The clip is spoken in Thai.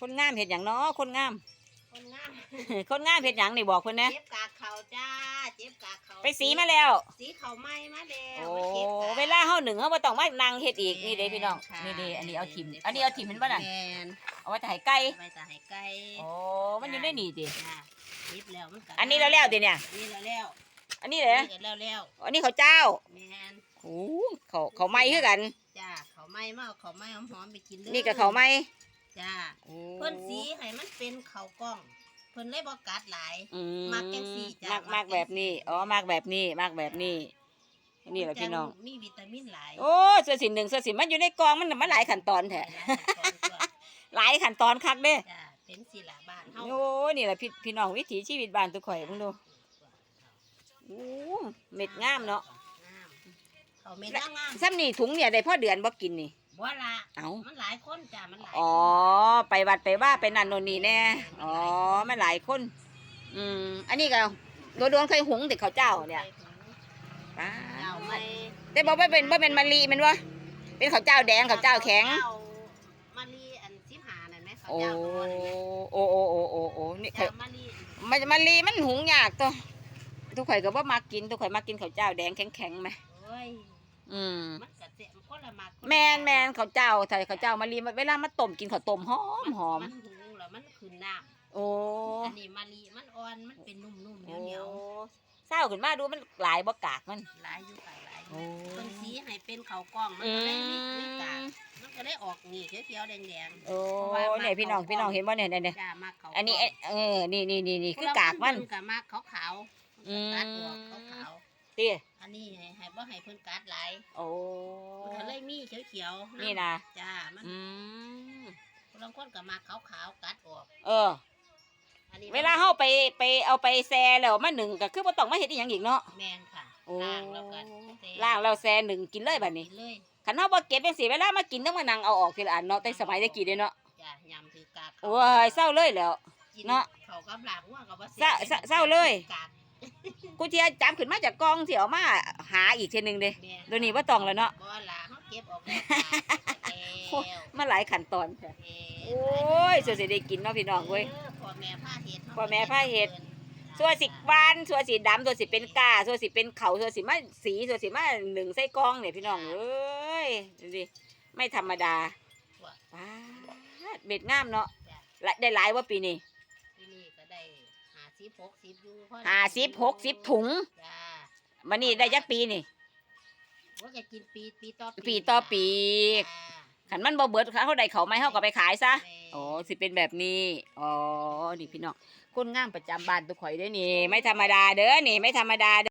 คนงามเห็ดอย่างเนาะคนงาม คนงามคนงามเห็ดอย่างนี่บอกคนนะเจ็บกากเขาจ้าเจ็บกากเขาไปสีมาแล้ว สีเขาไหม้มาแล้วโอ้มาก็บกกเวลาเฮาหนึ่งเฮาบ่ต้องมานั่งเฮ็ดอีกนี่เด้แม่พี่น้องค่ะนี่เด้อันนี้เอาทิมอันนี้เอาทิมเห็นบ่น่ะแมนเอาไว้ถ่ายไก่ไปจะให้ไก่โอ้มันอยู่ในนี่ติจ้าเจ็บแล้วมันก็อันนี้แล้วแล้วติเนี่ยอันนี้แล้วแล้วอันนี้เหรออันนี้ก็แล้วแล้วอันนี้เขาวเจ้าแมนโอ้เขาเขาไหม้คือกันจ้าเขาไหม้มาเอาเขาไหม้หอมๆไปกินเลยนี่ก็เขาไหม้ จ้าโอ้เพิ่นสีให้มันเป็นเขากล้อง เพิ่นเลยบ่กัดหลาย อืมักจังสิจ้ะมักมัมักกจังสิ แบบนี้ อ๋อมักแบบนี้มักแบบนี้ นี่แหละพี่น้องมีวิตามินหลายโอ้เสื้อสินหนึ่งเสื้อสินมันอยู่ในกองมันมันหลายขั้นตอนแท้หลายขั้นตอนตัวหลายขั้นตอนคักเด้ จ้าเป็นศิลาบ้านเฮาโอ้นี่แหละพี่พี่น้องวิถีชีวิตบ้านทุกข่อยเพิ่งดูโอ้เม็ดงามเนาะงามเขาเม็ดงามงามซ้ำนี่ถุงเนี่ยได้พ่อเดือนบ่กินนี่บ่ละเอ้ามันหลายคน จ้ามันหลายอ๋อ ไปวัดไปว่าไปนั่นโน่นนี่แน่ อ๋อมันหลายคน อืม อันนี้ก็โดนโดนเคยหุงแต่เขาวเจ้าเนี่ยป้าเจ้าไม่แต่บอกว่าเป็นว่าเป็นมะลิแมันวะเป็นข้าวเจ้าแดงข้าวเจ้าแข็งเจ้ามะลิอันสิบหานั่นไหมเขาโอ้เจ้าตัวนั่นไหมโอ้โอ้โอ้โอ้โอ้นี่ข่อเจ้ายมะลิมันมะลิมันหุงยากตัวทุกข่อยก็บ่มากินทุกข่อยมากินข้าวเจ้าแดงแข็งๆไหม โอ้ย อืมมันกระเจ็บคนละหมากคละแมนแมนข้าวเจ้าไทยข้าวเจ้ามะลิเวลามาต้มกินข้าวต้มหอมหอมมันหุงแล้วมันขึ้นน้โอ้ำอันนี้มะลิมันอ่อนมันเป็นนุ่มๆเหโอ้นียวเศร้าขึ้นมาดูมันหลายบ่กากมัน ๆหลายอยู่ค่ะหลายอโอ้ยู่คนสีให้เป็นเขาวกล้องมันอืก็ได้ไม่ไม่กากมมันก็ได้ออกนี่เขียวๆแดง โอ้เนี่ยพี่น้องพี่น้องเห็นบ่เนี่ยเนี่ยเนี่ยๆจ้ามากเขาอันนี้เอ๊ะเออนี่นี่นี่นี่คือกากมันกับมากขาวขาวๆอืมกัดออกขาวตีๆอันนี้ให้ให้ บ่ให้เพิ่นกัดหลายโอ้มันก็เลยมีเขียวๆนี่นะจ้ามันอืมบางคนก็มาขาวขาวๆกัดออก เอออันนี้เวลาเฮาไปไปเอาไปแซ่แล้วมาหนึ่งก็คือบ่ต้องมาเฮ็ดอีหยังอีกเนาะแมนค่ะโอ้ล้างแล้วก็เทล้างแล้วแซ่หนึ่งกินเลยบัดนี้กิเลยคันเฮาบ่เก็บจังซี่เวลามากินต้องมานั่งเอาออกทีละอันเนาะแต่สมัยตะกี้เด้เนาะจ้ายำคือกากโอ้ยเศร้าเลยแล้วกิเนาะเขากับหลางว่ากับว่าเศร้าเศร้าเศร้าเลยกาก กูเทียจำขึ้นมาจากกองที่เอามาหาอีกเทีนึงเด้แม่นเดี๋ยวนี้บ่ต้องแล้วเนาะบ่ล่ะเฮาเก็บออกแล้วแล้วมาหลายขั้นตอนแท้แม่โอ้ยสิสิได้กินเนาะพี่น้องเว้ยออพ่อแม่ผ้าเห็ดพ่อแม่พาเฮ็ดส่วนสิหวานส่วนสีดำส่วนสิเป็นกาส่วนสิเป็นเขาส่วนสิมาสีส่วนสิมาหนึ่งไส้กรองเนี่ยพี่น้องเอ้ยดูดิไม่ธรรมดาป้าดเบ็ดงามเนาะละได้หลายว่าปีนี้ที่นี่ก็ได้หา สิบหกสิบอยู่พอห้าสิบหกสิบถุงจ้ามันนี่ได้ยักปีนี่ ว่าจะกินปีปีต่อปีต่อปีจ้าขันมันบ่เบิดเขาได้เขาไหมเขาก็ไปขายซะแม่โอ้สิเป็นแบบนี้อ๋อนี่พี่น้องคนงามประจำบ้านตุกข่อยเด้อนี่ ไม่ธรรมดาเด้อนี่ ไม่ธรรมดาเด้อ